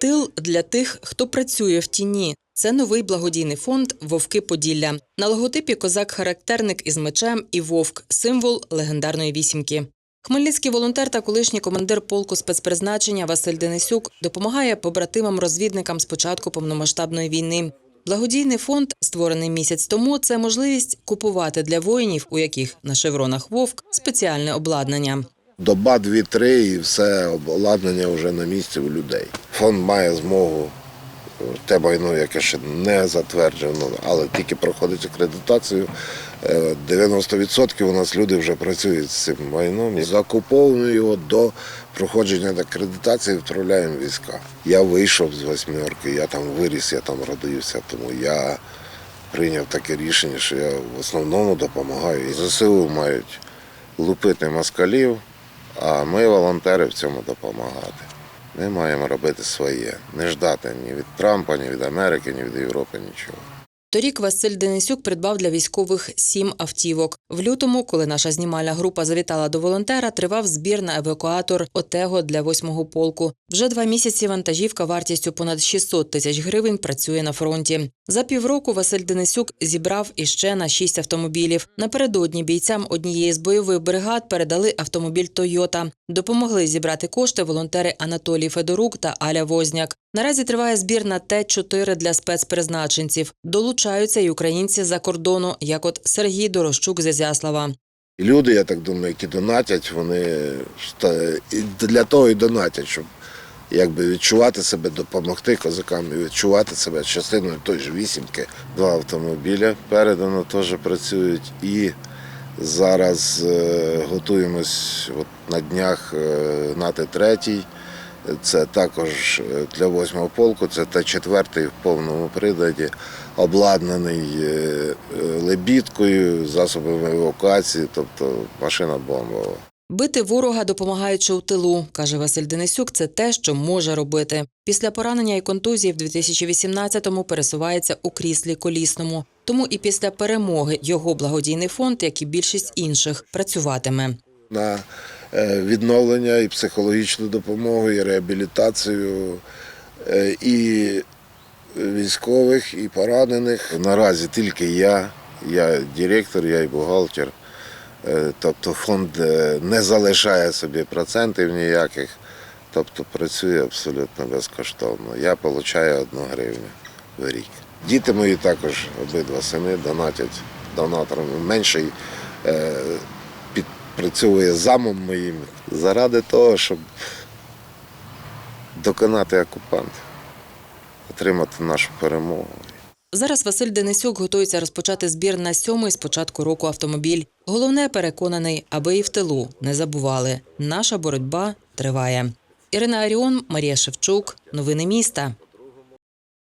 Тил для тих, хто працює в тіні. Це новий благодійний фонд Вовки Поділля. На логотипі козак-характерник із мечем і вовк символ легендарної вісімки. Хмельницький волонтер та колишній командир полку спецпризначення Василь Денисюк допомагає побратимам-розвідникам з початку повномасштабної війни. Благодійний фонд, створений місяць тому, це можливість купувати для воїнів, у яких на шевронах вовк, спеціальне обладнання. Доба, дві-три і все обладнання вже на місці у людей. Фонд має змогу е, те майно, яке ще не затверджено, але тільки проходить акредитацію. е, 90% у нас люди вже працюють з цим майном. Закуповуємо його до проходження акредитації, відправляємо війська. Я вийшов з восьмерки, я там виріс, я там родився, тому я прийняв таке рішення, що я в основному допомагаю. І ЗСУ мають лупити москалів, а ми, волонтери, в цьому допомагати. Ми маємо робити своє, не ждати ні від Трампа, ні від Америки, ні від Європи, нічого. Торік Василь Денисюк придбав для військових сім автівок. В лютому, коли наша знімальна група завітала до волонтера, тривав збір на евакуатор Отего для восьмого полку. Вже два місяці вантажівка вартістю понад 600 тисяч гривень працює на фронті. За півроку Василь Денисюк зібрав іще на шість автомобілів. Напередодні бійцям однієї з бойових бригад передали автомобіль Тойота. Допомогли зібрати кошти волонтери Анатолій Федорук та Аля Возняк. Наразі триває збір на Т-4 для спецпризначенців. Долучаються й українці за кордону, як от Сергій Дорощук з Ізяслава. Люди, я так думаю, які донатять, вони для того і донатять, щоб якби відчувати себе, допомогти козакам і відчувати себе частиною тої ж вісімки. Два автомобіля передано теж працюють і зараз е, готуємось от на днях е, на Т-3. Це також е, для восьмого полку, це Т-4 в повному приладі, обладнаний е, е, лебідкою, засобами евакуації, тобто машина бомбова. Бити ворога, допомагаючи у тилу, каже Василь Денисюк. Це те, що може робити. Після поранення і контузії в 2018-му пересувається у кріслі колісному. Тому і після перемоги його благодійний фонд, як і більшість інших, працюватиме. На е, відновлення і психологічну допомогу, і реабілітацію е, і військових, і поранених. Наразі тільки я, я директор, я і бухгалтер. Е, Тобто фонд не залишає собі процентів ніяких, тобто працює абсолютно безкоштовно. Я отримую одну гривню в рік. Діти мої також обидва сини донатять донатором. Менший підпрацьовує замом моїм заради того, щоб доконати окупантів, отримати нашу перемогу. Зараз Василь Денисюк готується розпочати збір на сьомий з початку року автомобіль. Головне, переконаний, аби і в тилу не забували. Наша боротьба триває. Ірина Аріон, Марія Шевчук. Новини міста.